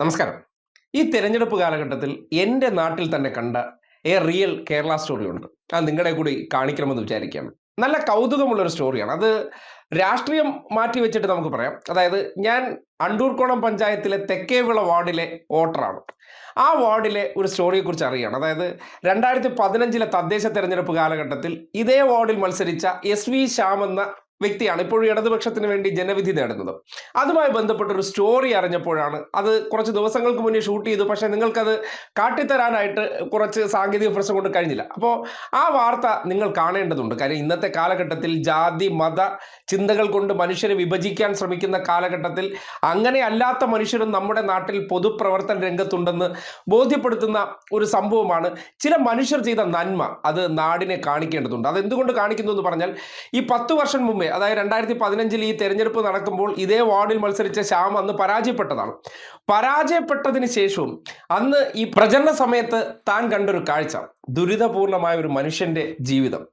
നമസ്കാരം. ഈ തിരഞ്ഞെടുപ്പ് കാലഘട്ടത്തിൽ എന്റെ നാട്ടിൽ തന്നെ കണ്ട എ റിയൽ കേരള സ്റ്റോറി ഉണ്ട്. അത് നിങ്ങളെ കൂടി കാണിക്കണമെന്ന് വിചാരിക്കുകയാണ് നല്ല കൗതുകമുള്ള ഒരു സ്റ്റോറിയാണ് അത് രാഷ്ട്രീയം മാറ്റി വെച്ചിട്ട് നമുക്ക് പറയാം. അതായത് ഞാൻ അണ്ടൂർക്കോണം പഞ്ചായത്തിലെ തെക്കേവിള വാർഡിലെ വോട്ടറാണ് ആ വാർഡിലെ ഒരു സ്റ്റോറിയെക്കുറിച്ച് അറിയാണ് അതായത് രണ്ടായിരത്തി പതിനഞ്ചിലെ തദ്ദേശ തെരഞ്ഞെടുപ്പ് കാലഘട്ടത്തിൽ ഇതേ വാർഡിൽ മത്സരിച്ച എസ് വി ശ്യാം എന്ന വ്യക്തിയാണ്. ഇപ്പോഴും ഇടതുപക്ഷത്തിന് വേണ്ടി ജനവിധി നേടുന്നത്. അതുമായി ബന്ധപ്പെട്ട ഒരു സ്റ്റോറി അറിഞ്ഞപ്പോഴാണ് അത് കുറച്ച് ദിവസങ്ങൾക്ക് മുന്നേ ഷൂട്ട് ചെയ്തു. പക്ഷേ നിങ്ങൾക്കത് കാട്ടിത്തരാനായിട്ട് കുറച്ച് സാങ്കേതിക പ്രശ്നം കൊണ്ട് കഴിഞ്ഞില്ല. അപ്പോൾ ആ വാർത്ത നിങ്ങൾ കാണേണ്ടതുണ്ട്. കാര്യം ഇന്നത്തെ കാലഘട്ടത്തിൽ ജാതി മത ചിന്തകൾ കൊണ്ട് മനുഷ്യരെ വിഭജിക്കാൻ ശ്രമിക്കുന്ന കാലഘട്ടത്തിൽ അങ്ങനെ അല്ലാത്ത മനുഷ്യരും നമ്മുടെ നാട്ടിൽ പൊതുപ്രവർത്തന രംഗത്തുണ്ടെന്ന് ബോധ്യപ്പെടുത്തുന്ന ഒരു സംഭവമാണ് ചില മനുഷ്യർ ചെയ്ത നന്മ. അത് നാടിനെ കാണിക്കേണ്ടതുണ്ട്. അത് എന്തുകൊണ്ട് കാണിക്കുന്നു എന്ന് പറഞ്ഞാൽ ഈ പത്ത് വർഷം മുമ്പേ അതായത് രണ്ടായിരത്തി പതിനഞ്ചിൽ ഈ തെരഞ്ഞെടുപ്പ് നടക്കുമ്പോൾ ഇതേ വാർഡിൽ മത്സരിച്ച ശ്യാം അന്ന് പരാജയപ്പെട്ടതാണ്. പരാജയപ്പെട്ടതിന് ശേഷവും അന്ന് ഈ പ്രചരണ സമയത്ത് താൻ കണ്ടൊരു കാഴ്ച ദുരിതപൂർണമായ ഒരു മനുഷ്യന്റെ ജീവിതം.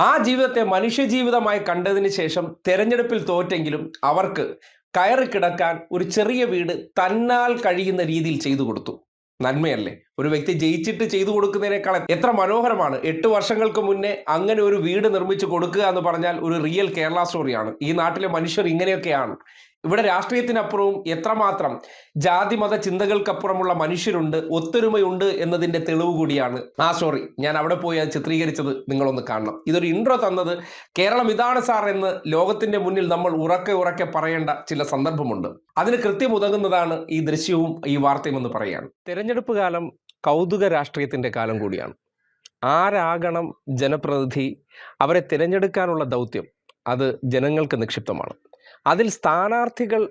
ആ ജീവിതത്തെ മനുഷ്യജീവിതമായി കണ്ടതിന് ശേഷം തെരഞ്ഞെടുപ്പിൽ തോറ്റെങ്കിലും അവർക്ക് കയറി കിടക്കാൻ ഒരു ചെറിയ വീട് തന്നാൽ കഴിയുന്ന രീതിയിൽ ചെയ്തു കൊടുത്തു. നന്മയല്ലേ? ഒരു വ്യക്തി ജയിച്ചിട്ട് ചെയ്തു കൊടുക്കുന്നതിനേക്കാൾ എത്ര മനോഹരമാണ്. എട്ട് വർഷങ്ങൾക്ക് മുന്നേ അങ്ങനെ ഒരു വീട് നിർമ്മിച്ചു കൊടുക്കുക എന്ന് പറഞ്ഞാൽ ഒരു റിയൽ കേരള സ്റ്റോറിയാണ് ഈ നാട്ടിലെ മനുഷ്യർ ഇങ്ങനെയൊക്കെയാണ്. ഇവിടെ രാഷ്ട്രീയത്തിനപ്പുറവും എത്രമാത്രം ജാതി മത ചിന്തകൾക്കപ്പുറമുള്ള മനുഷ്യരുണ്ട് ഒത്തൊരുമയുണ്ട് എന്നതിന്റെ തെളിവ് കൂടിയാണ്. ആ സോറി ഞാൻ അവിടെ പോയി അത് ചിത്രീകരിച്ചത് നിങ്ങളൊന്ന് കാണണം. ഇതൊരു ഇൻട്രോ തന്നത് കേരളം ഇതാണ് സാർ എന്ന് ലോകത്തിന്റെ മുന്നിൽ നമ്മൾ ഉറക്കെ ഉറക്കെ പറയേണ്ട ചില സന്ദർഭമുണ്ട്. അതിന് കൃത്യം ഉതകുന്നതാണ് ഈ ദൃശ്യവും ഈ വാർത്തയും എന്ന് പറയുകയാണ്. തിരഞ്ഞെടുപ്പ് കാലം കൗതുക രാഷ്ട്രീയത്തിന്റെ കാലം കൂടിയാണ്. ആരാകണം ജനപ്രതിനിധി? അവരെ തിരഞ്ഞെടുക്കാനുള്ള ദൗത്യം അത് ജനങ്ങൾക്ക് നിക്ഷിപ്തമാണ്. അതിൽ സ്ഥാനാർത്ഥികൾ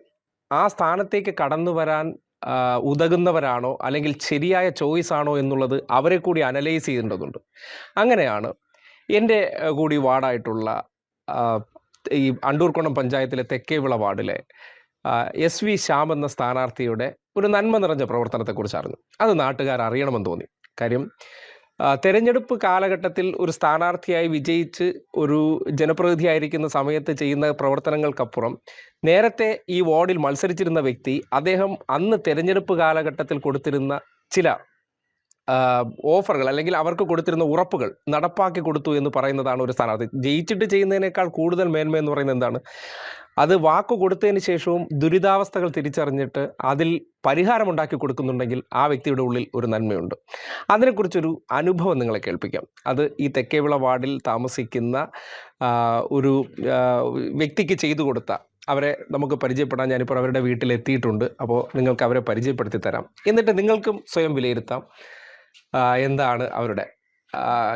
ആ സ്ഥാനത്തേക്ക് കടന്നു വരാൻ ഉതകുന്നവരാണോ? അല്ലെങ്കിൽ ശരിയായ ചോയ്സ് ആണോ എന്നുള്ളത് അവരെ കൂടി അനലൈസ് ചെയ്യേണ്ടതുണ്ട്. അങ്ങനെയാണ് എന്റെ കൂടി വാർഡായിട്ടുള്ള ഈ അണ്ടൂർക്കുണം പഞ്ചായത്തിലെ തെക്കേവിള വാർഡിലെ എസ് വി ശ്യാം എന്ന സ്ഥാനാർത്ഥിയുടെ ഒരു നന്മ നിറഞ്ഞ പ്രവർത്തനത്തെക്കുറിച്ച് അറിഞ്ഞു അത് നാട്ടുകാർ അറിയണമെന്ന് തോന്നി. കാര്യം തെരഞ്ഞെടുപ്പ് കാലഘട്ടത്തിൽ ഒരു സ്ഥാനാർത്ഥിയായി വിജയിച്ച് ഒരു ജനപ്രതിനിധിയായിരിക്കുന്ന സമയത്ത് ചെയ്യുന്ന പ്രവർത്തനങ്ങൾക്കപ്പുറം നേരത്തെ ഈ വാർഡിൽ മത്സരിച്ചിരുന്ന വ്യക്തി അദ്ദേഹം അന്ന് തെരഞ്ഞെടുപ്പ് കാലഘട്ടത്തിൽ കൊടുത്തിരുന്ന ചില ഓഫറുകൾ അല്ലെങ്കിൽ അവർക്ക് കൊടുത്തിരുന്ന ഉറപ്പുകൾ നടപ്പാക്കി കൊടുത്തു എന്ന് പറയുന്നതാണ് ഒരു സ്ഥാനാർത്ഥി ജയിച്ചിട്ട് ചെയ്യുന്നതിനേക്കാൾ കൂടുതൽ മേന്മ എന്ന് പറയുന്നത് എന്താണ്? അത് വാക്ക് കൊടുത്തതിന് ശേഷവും ദുരിതാവസ്ഥകൾ തിരിച്ചറിഞ്ഞിട്ട് അതിൽ പരിഹാരമുണ്ടാക്കി കൊടുക്കുന്നുണ്ടെങ്കിൽ ആ വ്യക്തിയുടെ ഉള്ളിൽ ഒരു നന്മയുണ്ട്. അതിനെക്കുറിച്ചൊരു അനുഭവം നിങ്ങളെ കേൾപ്പിക്കാം. അത് ഈ തെക്കേവിള വാർഡിൽ താമസിക്കുന്ന ഒരു വ്യക്തിക്ക് ചെയ്തു കൊടുത്ത അവരെ നമുക്ക് പരിചയപ്പെടാൻ ഞാനിപ്പോൾ അവരുടെ വീട്ടിൽ എത്തിയിട്ടുണ്ട് അപ്പോൾ നിങ്ങൾക്ക് അവരെ പരിചയപ്പെടുത്തി തരാം. എന്നിട്ട് നിങ്ങൾക്കും സ്വയം വിലയിരുത്താം. എന്താണ് അവരുടെ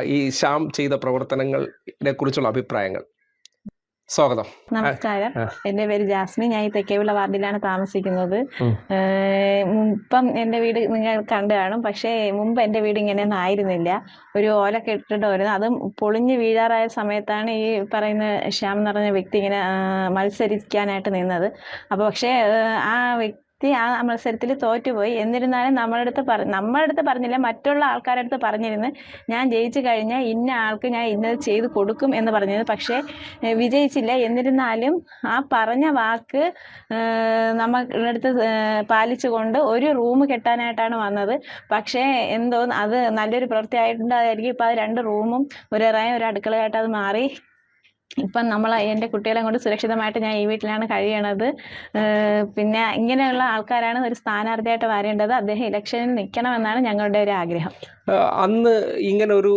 ഈ ശ്യാം ചെയ്ത പ്രവർത്തനങ്ങളെ കുറിച്ചുള്ള അഭിപ്രായങ്ങൾ? സ്വാഗതം. നമസ്കാരം. എന്റെ പേര് ജാസ്മിൻ. ഞാൻ ഈ തെക്കേവിള വാർഡിലാണ് താമസിക്കുന്നത്. ഇപ്പം എന്റെ വീട് നിങ്ങൾ കണ്ടു കാണും. പക്ഷേ മുമ്പ് എന്റെ വീട് ഇങ്ങനെയൊന്നും ആയിരുന്നില്ല. ഒരു ഓല കെട്ടിടമായിരുന്നു. അതും പൊളിഞ്ഞു വീഴാറായ സമയത്താണ് ഈ പറയുന്ന ശ്യാം എന്ന് പറഞ്ഞ വ്യക്തി ഇങ്ങനെ മത്സരിക്കാനായിട്ട് നിന്നത്. അപ്പോൾ പക്ഷേ ആ വ്യക്തി ആ മത്സരത്തിൽ തോറ്റുപോയി. എന്നിരുന്നാലും നമ്മളെ അടുത്ത് പറ നമ്മളെ അടുത്ത് പറഞ്ഞില്ല മറ്റുള്ള ആൾക്കാരുടെ അടുത്ത് പറഞ്ഞിരുന്ന് ഞാൻ ജയിച്ചു കഴിഞ്ഞാൽ ഇന്ന ആൾക്ക് ഞാൻ ഇന്നത് ചെയ്ത് കൊടുക്കും എന്ന് പറഞ്ഞത് പക്ഷേ വിജയിച്ചില്ല. എന്നിരുന്നാലും ആ പറഞ്ഞ വാക്ക് നമ്മുടെ അടുത്ത് പാലിച്ചുകൊണ്ട് ഒരു റൂം കെട്ടാനായിട്ടാണ് വന്നത്. പക്ഷേ എന്തോ അത് നല്ലൊരു പ്രവൃത്തി ആയിട്ടുണ്ടായിരിക്കും ഇപ്പം അത് രണ്ട് റൂമും ഒരു ഇറയും ഒരു അടുക്കളയായിട്ട് അത് മാറി. ഇപ്പം നമ്മൾ എന്റെ കുട്ടികളെ കൊണ്ട് സുരക്ഷിതമായിട്ട് ഞാൻ ഈ വീട്ടിലാണ് കഴിയണത്. പിന്നെ ഇങ്ങനെയുള്ള ആൾക്കാരാണ് ഒരു സ്ഥാനാർത്ഥിയായിട്ട് വരേണ്ടത്. അദ്ദേഹം ഇലക്ഷനിൽ നിൽക്കണമെന്നാണ് ഞങ്ങളുടെ ഒരു ആഗ്രഹം. അന്ന് ഇങ്ങനെ ഒരു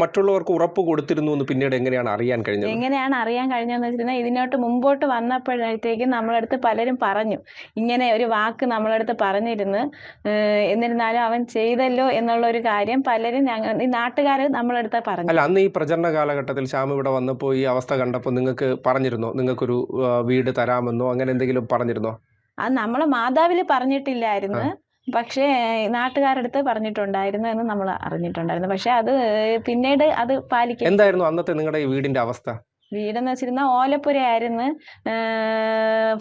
മറ്റുള്ളവർക്ക് ഉറപ്പ് കൊടുത്തിരുന്നു എന്ന് പിന്നീട് എങ്ങനെയാണ് അറിയാൻ കഴിഞ്ഞത്? എങ്ങനെയാണ് അറിയാൻ കഴിഞ്ഞതെന്ന് വെച്ചിട്ടുണ്ടെങ്കിൽ ഇതിനോട്ട് മുമ്പോട്ട് വന്നപ്പോഴത്തേക്കും നമ്മളടുത്ത് പലരും പറഞ്ഞു. ഇങ്ങനെ ഒരു വാക്ക് നമ്മളടുത്ത് പറഞ്ഞിരുന്നു. എന്നിരുന്നാലും അവൻ ചെയ്തല്ലോ എന്നുള്ള ഒരു കാര്യം പലരും ഞങ്ങൾ ഈ നാട്ടുകാർ നമ്മളടുത്ത് പറഞ്ഞു. അല്ല അന്ന് ഈ പ്രചരണ കാലഘട്ടത്തിൽ ശ്യാം ഇവിടെ വന്നപ്പോൾ ഈ അവസ്ഥ കണ്ടപ്പോൾ നിങ്ങൾക്ക് പറഞ്ഞിരുന്നോ? നിങ്ങൾക്കൊരു വീട് തരാമെന്നോ? അങ്ങനെ എന്തെങ്കിലും പറഞ്ഞിരുന്നോ? അത് നമ്മളെ മാതാവിൽ പറഞ്ഞിട്ടില്ലായിരുന്നു. പക്ഷേ നാട്ടുകാരടുത്ത് പറഞ്ഞിട്ടുണ്ടായിരുന്നു എന്ന് നമ്മൾ അറിഞ്ഞിട്ടുണ്ടായിരുന്നു. പക്ഷെ അത് പിന്നീട് അത് പാലിക്കും എന്തായിരുന്നു അന്നത്തെ നിങ്ങളുടെ ഈ വീടിന്റെ അവസ്ഥ? വീടെന്ന് വെച്ചിരുന്ന ഓലപ്പുരയായിരുന്നു. ആയിരുന്നു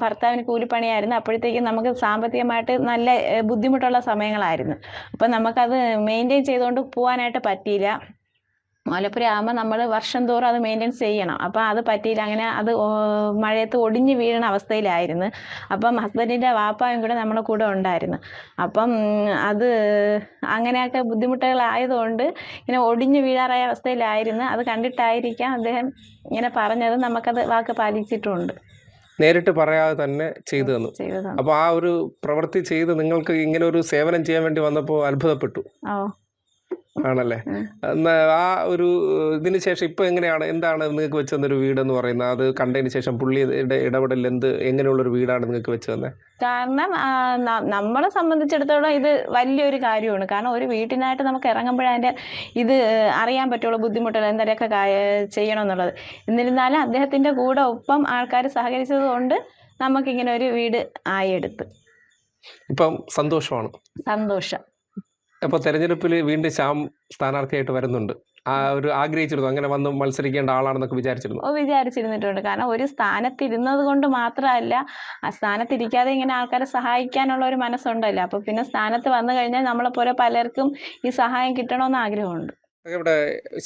ഭർത്താവിന് കൂലിപ്പണിയായിരുന്നു. അപ്പോഴത്തേക്കും നമുക്ക് സാമ്പത്തികമായിട്ട് നല്ല ബുദ്ധിമുട്ടുള്ള സമയങ്ങളായിരുന്നു. അപ്പം നമുക്കത് മെയിന്റെയിൻ ചെയ്തുകൊണ്ട് പോകാനായിട്ട് പറ്റിയില്ല. ഓലപ്പുര ആകുമ്പോൾ നമ്മൾ വർഷം തോറും അത് മെയിന്റെനൻസ് ചെയ്യണം. അപ്പോൾ അത് പറ്റിയില്ല. അങ്ങനെ അത് മഴയത്ത് ഒടിഞ്ഞു വീഴുന്ന അവസ്ഥയിലായിരുന്നു. അപ്പം ഹസ്ബൻഡിന്റെ വാപ്പായും കൂടെ നമ്മുടെ കൂടെ ഉണ്ടായിരുന്നു. അപ്പം അത് അങ്ങനെയൊക്കെ ബുദ്ധിമുട്ടുകളായതുകൊണ്ട് ഇങ്ങനെ ഒടിഞ്ഞു വീഴാറായ അവസ്ഥയിലായിരുന്നു. അത് കണ്ടിട്ടായിരിക്കാം അദ്ദേഹം ഇങ്ങനെ പറഞ്ഞത്. നമുക്കത് വാക്ക് പാലിച്ചിട്ടുണ്ട്. നേരിട്ട് പറയാതെ തന്നെ ചെയ്തു തന്നു. അപ്പൊ അപ്പോൾ ആ ഒരു പ്രവൃത്തി ചെയ്ത് നിങ്ങൾക്ക് ഇങ്ങനെ ഒരു സേവനം ചെയ്യാൻ വേണ്ടി വന്നപ്പോൾ അത്ഭുതപ്പെട്ടു. ആണല്ലേ. എന്നാ ആ ഒരു ഇതിന് ശേഷം ഇപ്പൊ എങ്ങനെയാണ് എന്താണ് നിങ്ങൾക്ക് വെച്ച് തന്നൊരു വീട് എന്ന് പറയുന്നത്? അത് കണ്ടതിന് ശേഷം പുള്ളിയുടെ ഇടപെടൽ എന്ത് എങ്ങനെയുള്ള ഒരു വീടാണ് നിങ്ങൾക്ക് വെച്ച് തന്നെ? കാരണം നമ്മളെ സംബന്ധിച്ചിടത്തോളം ഇത് വലിയൊരു കാര്യമാണ്. കാരണം ഒരു വീട്ടിനായിട്ട് നമുക്ക് ഇറങ്ങുമ്പോഴേ അതിന്റെ ഇത് അറിയാൻ പറ്റുള്ളൂ ബുദ്ധിമുട്ടുകൾ എന്തൊക്കെ ചെയ്യണമെന്നുള്ളത്. എന്നിരുന്നാലും അദ്ദേഹത്തിന്റെ കൂടെ ഒപ്പം ആൾക്കാർ സഹകരിച്ചത് കൊണ്ട് നമുക്കിങ്ങനെ ഒരു വീട് ആയെടുത്ത് ഇപ്പം സന്തോഷമാണ്. സന്തോഷം. അപ്പോൾ തെരഞ്ഞെടുപ്പിൽ വീണ്ടും ശ്യാം സ്ഥാനാർത്ഥിയായിട്ട് വരുന്നുണ്ട്. ആ ഒരു ആഗ്രഹിച്ചിരുന്നു. അങ്ങനെ വന്ന് മത്സരിക്കേണ്ട ആളാണെന്നൊക്കെ വിചാരിച്ചിരുന്നു. ഓ വിചാരിച്ചിരുന്നിട്ടുണ്ട്. കാരണം ഒരു സ്ഥാനത്തിരുന്നത് കൊണ്ട് മാത്രമല്ല ആ സ്ഥാനത്തിരിക്കാതെ ഇങ്ങനെ ആൾക്കാരെ സഹായിക്കാനുള്ള ഒരു മനസ്സുണ്ടല്ലോ. അപ്പോൾ പിന്നെ സ്ഥാനത്ത് വന്നു കഴിഞ്ഞാൽ നമ്മളെ നമ്മളെപ്പോലെ പലർക്കും ഈ സഹായം കിട്ടണമെന്ന് ആഗ്രഹമുണ്ട്. ഇവിടെ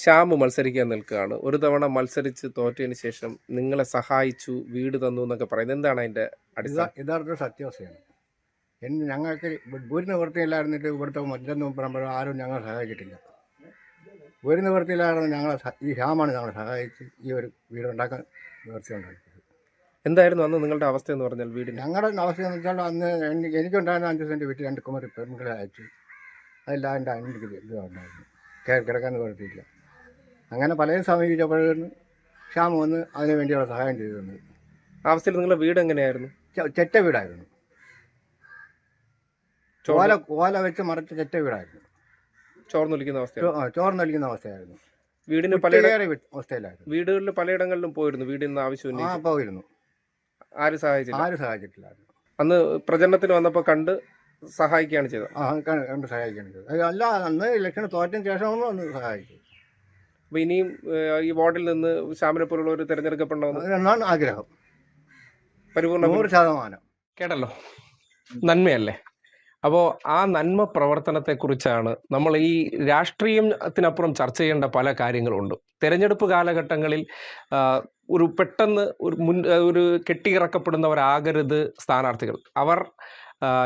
ശ്യാം മത്സരിക്കാൻ നിൽക്കുകയാണ്. ഒരു തവണ മത്സരിച്ച് തോറ്റതിന് ശേഷം നിങ്ങളെ സഹായിച്ചു വീട് തന്നു എന്നൊക്കെ പറയുന്നത്. എന്താണ് അതിന്റെ യഥാർത്ഥ സത്യാവസ്ഥയാണ്. എന്ന് ഞങ്ങൾക്ക് ഒരു നിവൃത്തിയില്ലായിരുന്നിട്ട് ഇവിടുത്തെ മറ്റൊന്നും പറയുമ്പോൾ ആരും ഞങ്ങൾ സഹായിച്ചിട്ടില്ല. ഒരു നിവൃത്തിയിലായിരുന്നു ഞങ്ങളെ ഈ ശ്യാമാണ് ഞങ്ങളെ സഹായിച്ച് ഈ ഒരു വീട് ഉണ്ടാക്കാൻ നിവൃത്തി ഉണ്ടാക്കിയത് എന്തായിരുന്നു അന്ന് നിങ്ങളുടെ അവസ്ഥ എന്ന് പറഞ്ഞാൽ വീട് ഞങ്ങളുടെ അവസ്ഥ എന്ന് വെച്ചാൽ അന്ന് എനിക്ക് എനിക്കുണ്ടായിരുന്ന അഞ്ച് സെന്റ് വീട്ടിൽ രണ്ട് കുമരി പെൺകുട്ടികളെ അയച്ചു അതെല്ലാം എന്റെ എനിക്ക് ഇത് ഉണ്ടായിരുന്നു. കയറി കിടക്കാൻ നിവർത്തിയില്ല അങ്ങനെ പലരും സമീപിച്ചപ്പോഴാണ് ശ്യാം വന്ന് അതിനു വേണ്ടിയുള്ള സഹായം ചെയ്തു തന്നത് അവസ്ഥയിൽ നിങ്ങളുടെ വീട് എങ്ങനെയായിരുന്നു? ചെറ്റ വീടായിരുന്നു. ഓല ഓല വെച്ച് മറച്ച ചെറ്റ വീടായിരുന്നു. ചോർന്നൊലിക്കുന്ന ആ, ചോർന്നൊലിക്കുന്ന അവസ്ഥയായിരുന്നു. വീടിന് പല അവസ്ഥയിലായിരുന്നു. വീടുകളിൽ പലയിടങ്ങളിലും പോയിരുന്നു. വീടിൽ നിന്ന് ആവശ്യം ആ പോയിരുന്നു. ആരും സഹായിച്ചില്ല? ആരും സഹായിച്ചിട്ടില്ലായിരുന്നു. അന്ന് പ്രചരണത്തിന് വന്നപ്പോൾ കണ്ട് സഹായിക്കുകയാണ് ചെയ്തത്. ആ കണ്ട് സഹായിക്കുകയാണ് ചെയ്തത്. അല്ല അന്ന് ഇലക്ഷൻ തോറ്റതിന് ശേഷമൊന്നും അന്ന് സഹായിച്ചു. അപ്പൊ ഇനിയും ഈ വാർഡിൽ നിന്ന് ശ്യാമിനെ പോലുള്ള ഒരു തെരഞ്ഞെടുക്കപ്പെടണമെന്ന് എന്നാണ് ആഗ്രഹം. പരിപൂർണ നൂറ് ശതമാനം. കേട്ടല്ലോ. നന്മയല്ലേ? അപ്പോൾ ആ നന്മ പ്രവർത്തനത്തെക്കുറിച്ചാണ് നമ്മൾ ഈ രാഷ്ട്രീയത്തിനപ്പുറം ചർച്ച ചെയ്യേണ്ട പല കാര്യങ്ങളുണ്ട്. തിരഞ്ഞെടുപ്പ് കാലഘട്ടങ്ങളിൽ ഒരു പെട്ടെന്ന് ഒരു മുൻ ഒരു കെട്ടിയിറക്കപ്പെടുന്നവരാകരുത് സ്ഥാനാർത്ഥികൾ. അവർ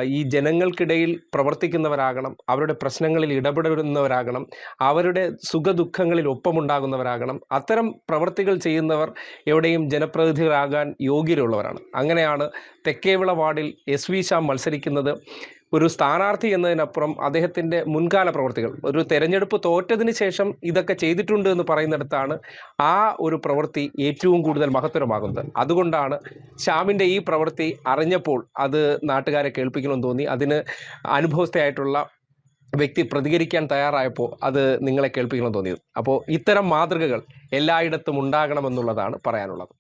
ഈ ജനങ്ങൾക്കിടയിൽ പ്രവർത്തിക്കുന്നവരാകണം അവരുടെ പ്രശ്നങ്ങളിൽ ഇടപെടുന്നവരാകണം അവരുടെ സുഖദുഃഖങ്ങളിൽ ഒപ്പമുണ്ടാകുന്നവരാകണം. അത്തരം പ്രവർത്തികൾ ചെയ്യുന്നവർ എവിടെയും ജനപ്രതിനിധികളാകാൻ യോഗ്യരുള്ളവരാണ് അങ്ങനെയാണ് തെക്കേവിള വാർഡിൽ എസ് വി ശ്യാം മത്സരിക്കുന്നത്. ഒരു സ്ഥാനാർത്ഥി എന്നതിനപ്പുറം അദ്ദേഹത്തിന്റെ മുൻകാല പ്രവർത്തികൾ ഒരു തെരഞ്ഞെടുപ്പ് തോറ്റതിന് ശേഷം ഇതൊക്കെ ചെയ്തിട്ടുണ്ട് എന്ന് പറയുന്നിടത്താണ് ആ ഒരു പ്രവൃത്തി ഏറ്റവും കൂടുതൽ മഹത്തരമാകുന്നത്. അതുകൊണ്ടാണ് ശ്യാമിന്റെ ഈ പ്രവൃത്തി അറിഞ്ഞപ്പോൾ അത് നാട്ടുകാരെ കേൾപ്പിക്കണമെന്ന് തോന്നി. അതിന് അനുഭവസ്ഥയായിട്ടുള്ള വ്യക്തി പ്രതികരിക്കാൻ തയ്യാറായപ്പോൾ അത് നിങ്ങളെ കേൾപ്പിക്കണമെന്ന് തോന്നിയത്. അപ്പോൾ ഇത്തരം മാതൃകകൾ എല്ലായിടത്തും ഉണ്ടാകണമെന്നുള്ളതാണ് പറയാനുള്ളത്.